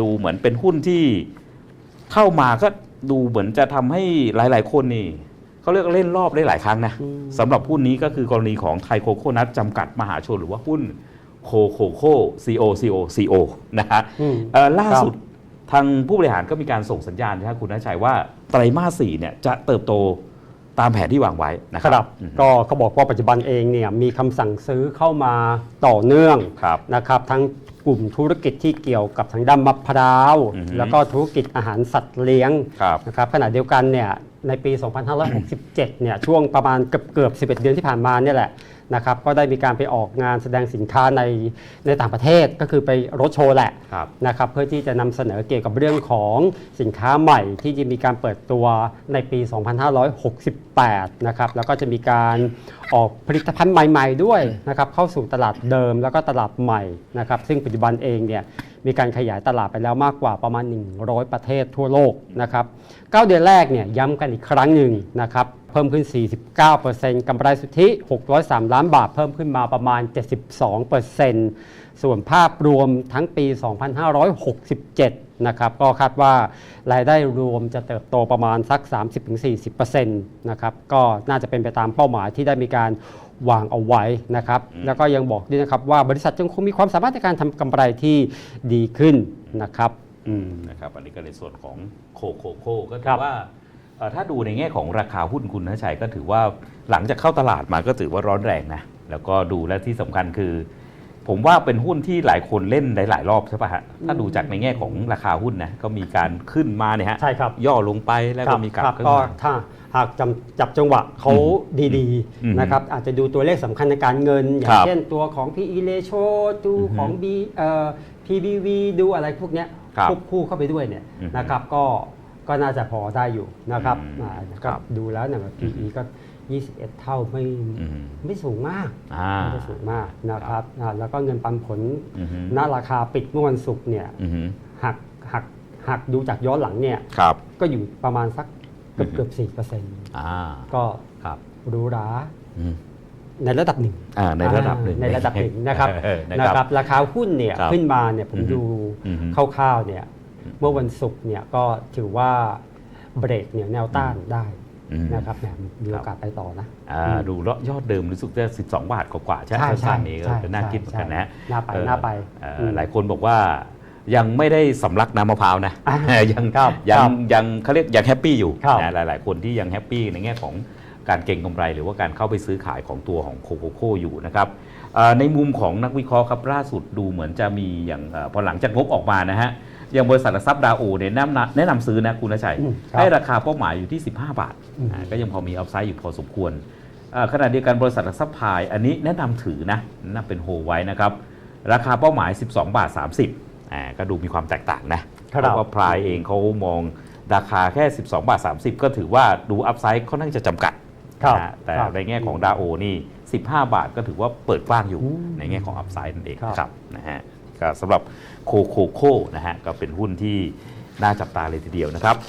ดูเหมือนเป็นหุ้นที่เข้ามาก็ดูเหมือนจะทำให้หลาย ๆ คนนี่เขาเรียกว่าเล่นรอบได้หลายครั้งนะอืมสำหรับหุ้นนี้ก็คือกรณีของไทยโคโคนัทจำกัดมหาชนหรือว่าหุ้นโคโคโค CO CO CO นะฮะอืมเอ่อล่าครับสุดทางผู้บริหารก็มีการส่งสัญญาณนะครับคุณนัชัยว่าไตรมาสสี่เนี่ยจะเติบโตตามแผนที่วางไว้นะคครัรับอืมก็เขาบอกว่าปัจจุบันเองเนี่ยมีคำสั่งซื้อเข้ามาต่อเนื่องครับนะครับทั้ง กลุ่มธุรกิจที่เกี่ยวกับทางด้านมะพร้าว อือฮึแล้วก็ธุรกิจอาหารสัตว์เลี้ยงครับ นะครับขณะเดียวกันเนี่ยในปี 2567 เนี่ยช่วงประมาณเกือบเกือบๆ11 เดือนที่ผ่านมาเนี่ยแหละ นะครับก็ได้มีการไปออกงานแสดงสินค้าในในต่างประเทศก็คือไปรถโชว์แหละครับนะครับเพื่อที่จะนำเสนอเกี่ยวกับเรื่องของสินค้าใหม่ที่จะมีการเปิดตัวในปี 2568 นะครับแล้วก็จะมีการออกผลิตภัณฑ์ใหม่ ๆ ด้วยนะครับเข้าสู่ตลาดเดิมแล้วก็ตลาดใหม่นะครับซึ่งปัจจุบันเองเนี่ย มีการขยายตลาดไปแล้วมากกว่าประมาณ 100 ประเทศทั่วโลกนะครับ9เดือนแรกเนี่ยย้ำกันอีกครั้งหนึ่งนะครับเพิ่มขึ้น 49%กำไรสุทธิ 603 ล้านบาท เพิ่มขึ้นมาประมาณ 72%ส่วนภาพรวมทั้งปี 2567 นะครับก็คาดว่ารายได้รวมจะเติบโตประมาณสัก 30-40%นะครับก็น่าจะเป็นไปตามเป้าหมายที่ได้มีการวางเอาไว้นะครับแล้วก็ยังบอกด้วยนะครับว่าบริษัทยังคงมีความสามารถในการทำกำไรที่ดีขึ้นนะครับอืมนะครับอันนี้ก็ในส่วนของโคโคโคก็คถืรัอบว่าเอ่อถ้าดูในแง่ของราคาหุ้นคุณนัชัยก็ถือว่าหลังจากเข้าตลาดมาก็ถือว่าร้อนแรงนะแล้วก็ดูและที่สำคัญคือ ผมว่าเป็นหุ้นที่หลายคนเล่นได้หลายรอบใช่ป่ะฮะถ้าดูจากในแง่ของราคาหุ้นนะก็มีการขึ้นมาเนี่ยฮะใช่ครับย่อลงไปแล้วก็มีกลับครับขึ้นก็มาถ้าหากจำจับจังหวะเขาดีอืมๆนะครับอาจจะดูตัวเลขสำคัญในการเงิน อย่าคงรับเช่นตัวของ PE ratio ดูอือฮึของ B เอ่อ PBV ดูอะไรพวกเนี้ยครับควบคู่เข้าไปด้วยเนี่ยอือฮึนะครับก็ก็น่าจะพอได้อยู่นะครับอืมอ่าครัก็บดูแล้วเนี่ย PE ก็ 21 เท่าไม่อืมไม่สูงมากอ่าไม่ได้สูงมากนะครับอ่าแล้วก็เงินปันผลอือฮึณราคาปิดเมื่อวันศุกร์เนี่ยอือฮึหักหักหักดูจากย้อนหลังเนี่ยครับก็อยู่ประมาณสักเกือบอือฮึเกือบสี่เปอร์เซ็นต์อ่าก็ครับหรูหราอืมในระดับหนึ่งอ่าในระดับหนึ่งในระดับหนึ่งนะครับเออนะนะครับ ราคาหุ้นเนี่ยครับขึ้นมาเนี่ยผมอือฮึดูอือฮึคร่าวๆเนี่ยเมื่อวันศุกร์เนี่ยก็ถือว่าเบรกเนี่ยแนวต้านได้อืม นะครับเนี่ยมีโอกาสไปต่อนะอ่าดูแล้วยอดเดิมรู้สึกจะ12 บาทกว่าๆใช่ไหมใช่ใช่สั้นๆนี้ก็ใช่เป็นน่าคิดเหมือนกันนะใช่น่าไปเออน่าไปเอ่ออมหลายคนบอกว่ายังไม่ได้สำลักน้ำมะพร้าวนะอ่ายังครับยัครังบยังเขาเรียกยังแฮปปี้อยู่ครับนะหลายๆ คนที่ยังแฮปปี้ในแง่ของการเก็งกำไร หรือว่าการเข้าไปซื้อขายของตัวของโคโคโคอยู่นะครับเอ่อในมุมของนักวิเคราะห์ครับล่าสุดดูเหมือนจะมีอย่างเอ่อพอหลังจากงบออกมานะฮะ อย่างบริษัทหลักทรัพย์ดาวโอเนี่ยแนะนำแนะนำซื้อนะคุณนชัยอืมครับให้ราคาเป้าหมายอยู่ที่ 15 บาทอืมอ่าก็ยังพอมีอัพไซด์อยู่พอสมควรเอ่อขณะเดียวกันบริษัทหลักทรัพย์พาย อันนี้แนะนำถือนะแนะนำเป็นโฮไว้นะครับ ราคาเป้าหมาย 12 บาท 30อ่าก็ดูมีความแตกต่างนะครับ เพราะว่าพายเองเขามองราคาแค่ 12 บาท 30 ก็ถือว่าดูอัพไซด์ค่อนข้างจะจำกัด ครับนะฮะแต่ครับ ในแง่ของดาโอนี่ 15 บาทก็ถือว่าเปิดกว้างอยู่อืมในแง่ของอัพไซด์นั่นเองครับ ครับนะฮะก็ สำหรับโคโคโคนะฮะก็เป็นหุ้นที่น่าจับตาเลยทีเดียวนะครับ